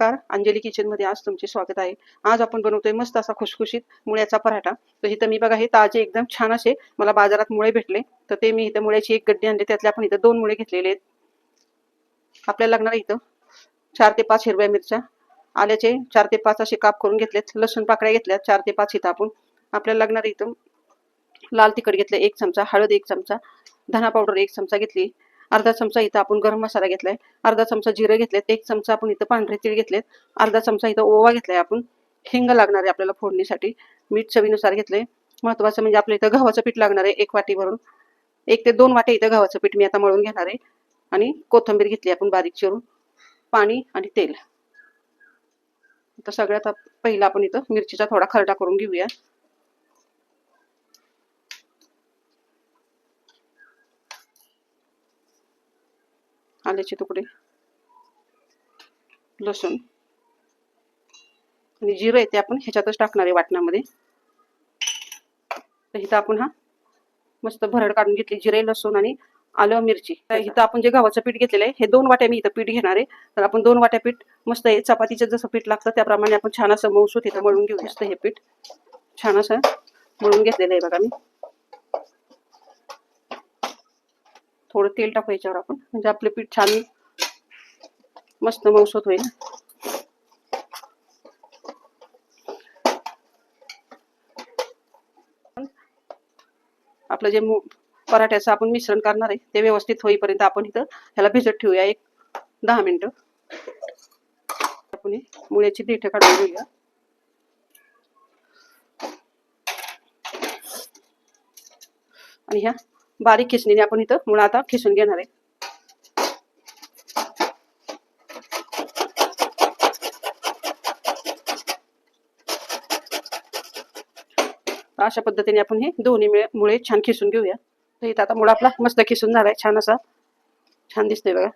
अंजली किचनमध्ये आज तुमचे स्वागत आहे. आज आपण बनवतोय मस्त असा खुशखुशीत मुळ्याचा पराठा. तर इथं मी बघा हे ताजे एकदम छान असे मला बाजारात मुळे भेटले. तर ते मी इथं मुळ्याची एक गड्डी आणली. त्यातले आपण इथं दोन मुळे घेतलेले आहेत. आपल्याला लागणार इथं चार ते पाच हिरव्या मिरच्या. आल्याचे चार ते पाच असे काप करून घेतलेत. लसूण पाकळ्या घेतल्या चार ते पाच इथं आपण. आपल्याला लागणार इथं लाल तिखट घेतलं एक चमचा हळद एक चमचा धना पावडर एक चमचा घेतली. अर्धा चमचा इथं आपण गरम मसाला घेतलाय. अर्धा चमचा जिरे घेतलेत. एक चमचा आपण इथं पांढरे तीळ घेतलेत. अर्धा चमचा इथं ओवा घेतलाय आपण. हिंग लागणार आहे आपल्याला फोडणीसाठी. मीठ चवीनुसार घेतलंय. महत्वाचं म्हणजे आपल्या इथं गव्हाचं पीठ लागणार आहे एक वाटी भरून. एक ते दोन वाटे इथं गव्हाचं पीठ मी आता मळून घेणार आहे. आणि कोथिंबीर घेतली आपण बारीक चिरून. पाणी आणि तेल. आता सगळ्यात पहिला आपण इथं मिरचीचा थोडा खरडा करून घेऊया. आल्याचे तुकडे. लसूण. आणि जिरं आहे ते आपण ह्याच्यातच टाकणार आहे वाटणामध्ये. तर इथं आपण हा मस्त भरड काढून घेतली जिरे लसूण आणि आलं मिरची. तर इथं आपण जे गव्हाचं पीठ घेतलेलं आहे हे दोन वाट्या मी इथं पीठ घेणार आहे. तर आपण दोन वाट्या पीठ मस्त आहे चपातीचं जसं पीठ लागतं त्याप्रमाणे आपण छान असं मऊसूत इथं मळून घेऊ मस्त हे पीठ छान असं मळून घेतलेलं आहे बघा मी. थोडं तेल टाकू याच्यावर आपण. म्हणजे आपलं पीठ छान मस्त मौसत होईल. आपलं जे पराठ्याचं आपण मिश्रण करणार आहे ते व्यवस्थित होईपर्यंत आपण इथं ह्याला भिजत ठेवूया एक दहा मिनिटं. आपण मुळ्याची देठ काढून घेऊया. आणि ह्या बारीक किसणीने आपण इथं मुळा आता खिसून घेणार आहे. अशा पद्धतीने आपण हे दोन्ही मुळे छान खिसून घेऊया. तर इथं आता मुळा आपला मस्त खिसून झालाय छान असा छान दिसतोय बघा.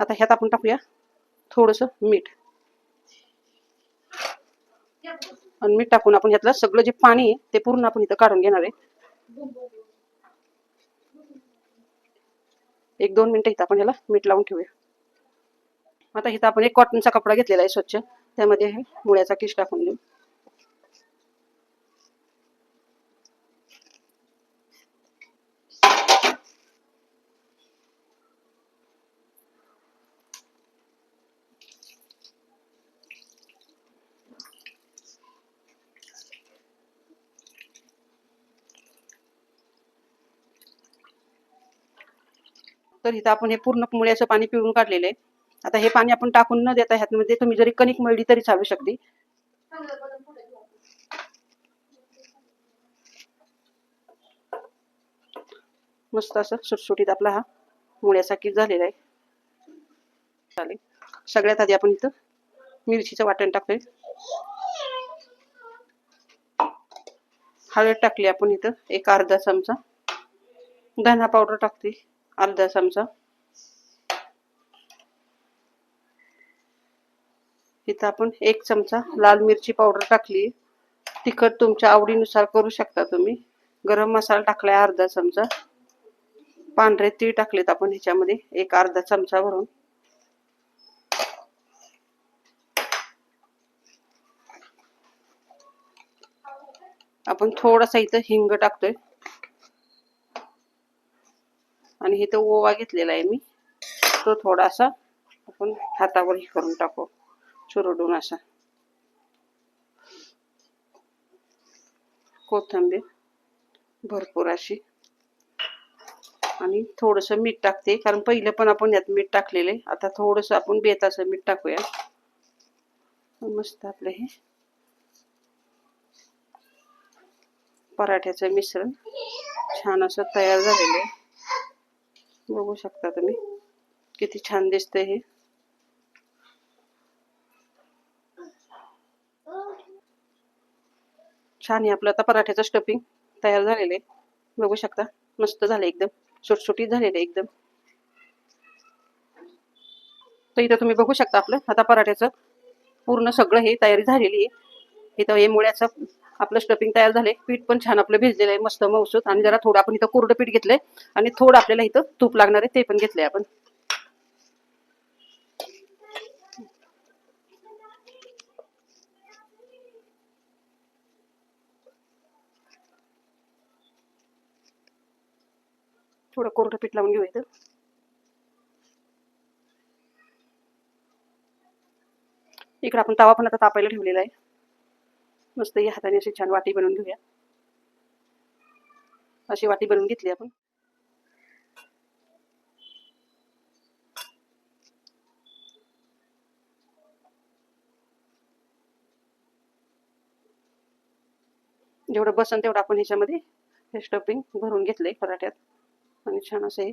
आता ह्यात आपण टाकूया थोडस मीठ. आणि मीठ टाकून आपण ह्यातलं सगळं जे पाणी आहे ते पूर्ण आपण इथं काढून घेणार आहे. एक दोन मिनटं इथं आपण ह्याला मीठ लावून ठेवूया. आता इथं आपण एक कॉटनचा कपडा घेतलेला आहे स्वच्छ. त्यामध्ये हे मुळ्याचा किस टाकून देऊ. तर इथं आपण हे पूर्ण मुळ्याचं पाणी पिळून काढलेलं आहे. आता हे पाणी आपण टाकून न देता ह्यातमध्ये तुम्ही जरी कणिक मळली तरी चालू शकते. मस्त असं सुटसुटीत आपला हा मुळ्याचा किट झालेला आहे. चालेल. सगळ्यात आधी आपण इथं मिरचीचं वाटण टाकतोय. हळद टाकली आपण इथं. एक अर्धा चमचा. धना पावडर टाकते. अर्धा चमचा. इथं आपण एक चमचा लाल मिरची पावडर टाकली. तिखट तुमच्या आवडीनुसार करू शकता तुम्ही. गरम मसाला टाकलाय अर्धा चमचा. पांढरे तीळ टाकलेत आपण ह्याच्यामध्ये एक अर्धा चमचा भरून. आपण थोडासा इथं हिंग टाकतोय. आणि इथं ओवा घेतलेला आहे मी. तो थोडासा आपण हातावर हे करून टाकू. चुरडून असा. कोथिंबीर भरपूर अशी. आणि थोडंसं मीठ टाकते कारण पहिलं पण आपण यात मीठ टाकलेले. आता थोडंसं आपण बेताचं मीठ टाकूया. मस्त आपलं हे. पराठ्याचं मिश्रण छान असं तयार झालेलं आहे. बघू शकता तुम्ही. किती छान दिसते हे. छान आहे आपलं. आता पराठ्याचं स्टफिंग तयार झालेलं आहे. बघू शकता. मस्त झालं एकदम. सुटसुटीत झालेलं आहे एकदम. तर इथं तुम्ही बघू शकता आपलं. आता पराठ्याचं पूर्ण सगळं हे तयारी झालेली आहे. इथं हे मुळ्याचं आपलं स्टफिंग तयार झाले पीठ पण छान आपलं भिजलेलं आहे मस्त मौसूत आणि जरा थोडं आपण इथं कोरडं पीठ घेतलंय. आणि थोडं आपल्याला इथं तूप लागणार आहे ते पण घेतलंय आपण. थोडं कोरडं पीठ लावून घेऊ इथं. इकडे आपण तवा पण आता तापायला ठेवलेला आहे. मस्त या हाताने अशी छान वाटी बनवून घेऊया. अशी वाटी बनवून घेतली बसन तेवढं आपण ह्याच्यामध्ये हे स्टफिंग भरून घेतलंय छान असं हे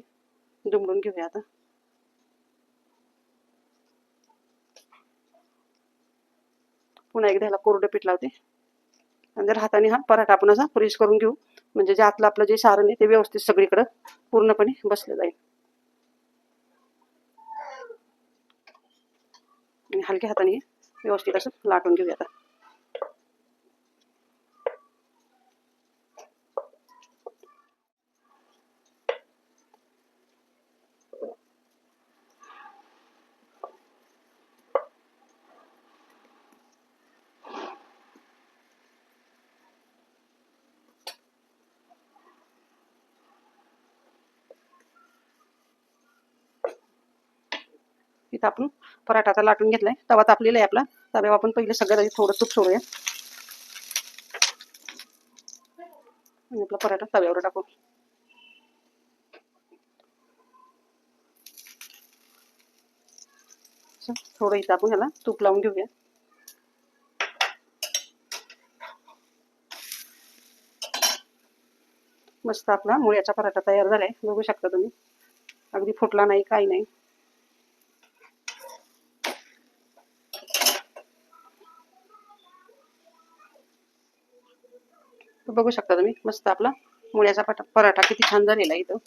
पुन्हा एकदा ह्याला कोरडं पीठ लावते. आणि जर हाताने हा पराठा आपण असा प्रेस करून घेऊ म्हणजे जे आतलं आपलं जे सारण आहे ते व्यवस्थित सगळीकडं पूर्णपणे बसलं जाईल. आणि हलक्या हाताने व्यवस्थित असं लाटून घेऊया आता. इथं आपण पराठा आता लाटून घेतलाय. तवा तापलेला आहे आपला. तव्यावर आपण पहिले सगळ्यात आधी थोडं तूप सोडूया. आणि आपला पराठा तव्यावर टाकू. थोडं इथं आपण ह्याला तूप लावून घेऊया. मस्त आपला मुळ्याचा पराठा तयार झालाय. बघू शकता तुम्ही. अगदी फुटला नाही काही नाही. बघू शकता तुम्ही. मस्त आपला मुळ्याचा पटा पराठा किती छान झालेला इथं.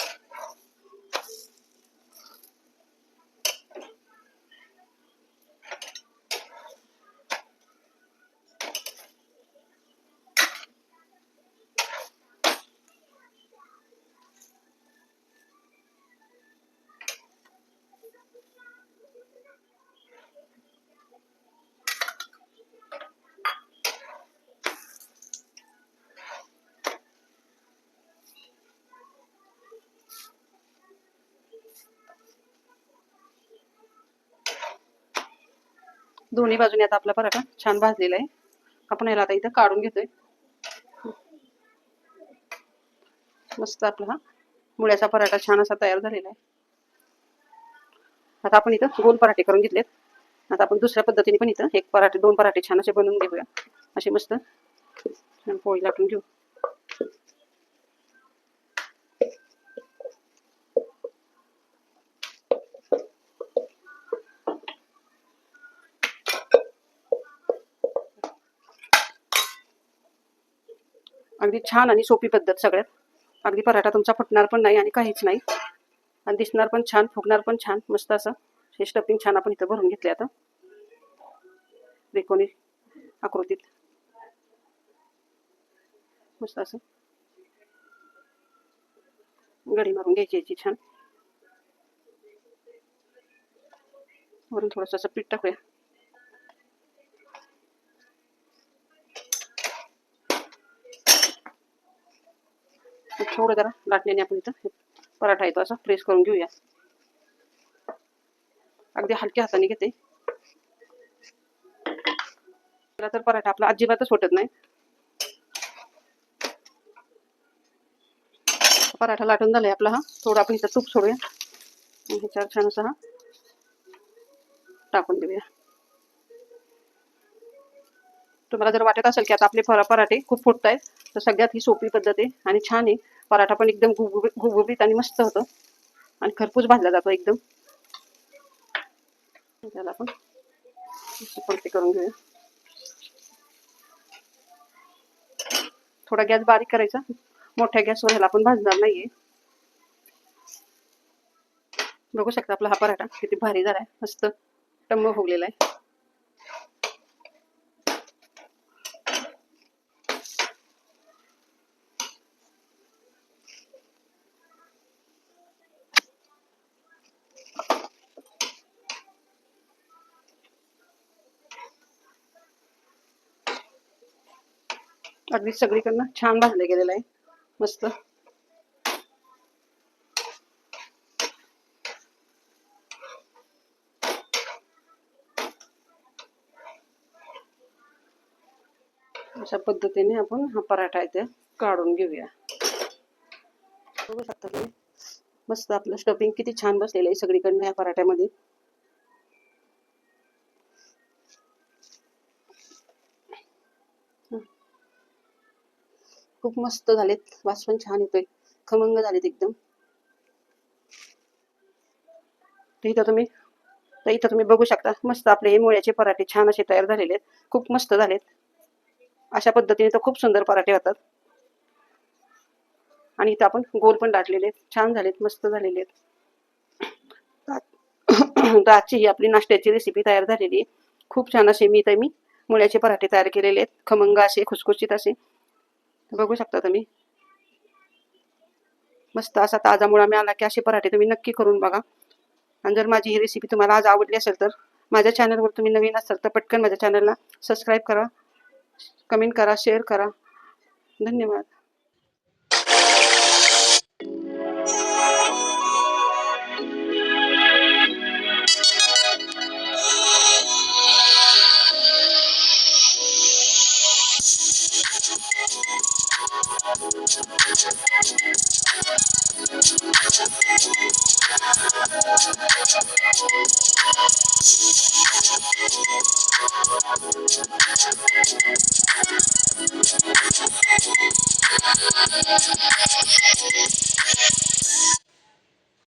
दोन्ही बाजूने आता आपला पराठा छान भाजलेला आहे. आपण याला आता इथं काढून घेतोय. मस्त आपला हा मुळ्याचा पराठा छान असा तयार झालेला आहे. आता आपण इथं गोल पराठे करून घेतलेत. आता आपण दुसऱ्या पद्धतीने पण इथं एक पराठे दोन पराठे छान असे बनवून घेऊया. असे मस्त. छान पोळी लाटून घेऊ. अगदी छान आणि सोपी पद्धत सगळ्यात. अगदी पराठा तुमचा फुटणार पण नाही आणि काहीच नाही. आणि दिसणार पण छान फुगणार पण छान मस्त असं. हे स्टफिंग छान आपण इथं भरून घेतले आता. त्रिकोणी आकृतीत. मस्त असं. गडी मारून घ्यायची याची छान. वरून थोडस असं पीठ टाकूया. थोडं जरा लाटण्याने आपण इथं पराठा येतो असा प्रेस करून घेऊया. अगदी हलक्या हाताने घेते. तर पराठा आपला अजिबातच फुटत नाही. पराठा लाटून झालाय आपला हा. थोडा आपण इथं तूप सोडूया. ह्याच्यावर छान असा हा टाकून देऊया. तुम्हाला जर वाटत असेल की आता आपले पराठे खूप फुटत आहेत तर सगळ्यात ही सोपी पद्धत आहे आणि छान आहे. पराठा पण एकदम घुगुबीत गुबगुबीत आणि मस्त होतं. आणि खरपूस भाजला जातो एकदम. त्याला आपण पलटी करून घेऊया. थोडा गॅस बारीक करायचा. मोठ्या गॅसवर ह्याला आपण भाजणार नाहीये. बघू शकता आपला हा पराठा किती भारी झालाय. मस्त टम्म फुगलेला आहे. अगदी सगळीकडनं छान भाजले आहे मस्त। अशा पद्धतीने आपण हा पराठा ते काढून तुम्ही मस्त आपलं स्टफिंग किती छान बसलेलं आहे सगळीकडनं या पराठ्यामध्ये. खूप मस्त झालेत. वास पण छान येतोय. खमंग झालेत एकदम. इथं तुम्ही तर इथं तुम्ही बघू शकता. मस्त आपले हे मुळ्याचे पराठे छान असे तयार झालेले आहेत. खूप मस्त झालेत. अशा पद्धतीने तर खूप सुंदर पराठे होतात. आणि इथं आपण गोल पण लाटलेले आहेत. छान झालेत मस्त झालेले आहेत. आजची ही आपली नाश्त्याची रेसिपी तयार झालेली आहे. खूप छान असे मी तर मी मुळ्याचे पराठे तयार केलेले आहेत. खमंग असे खुसखुशीत असे. बघू शकता तुम्ही. मस्त असा ताजा मुळा मिळाला की असे पराठे तुम्ही नक्की करून बघा. आणि जर माझी ही रेसिपी तुम्हाला आज आवडली असेल तर माझ्या चॅनलवर तुम्ही नवीन असाल तर पटकन माझ्या चॅनलला सबस्क्राईब करा कमेंट करा शेअर करा. धन्यवाद. I'm not going to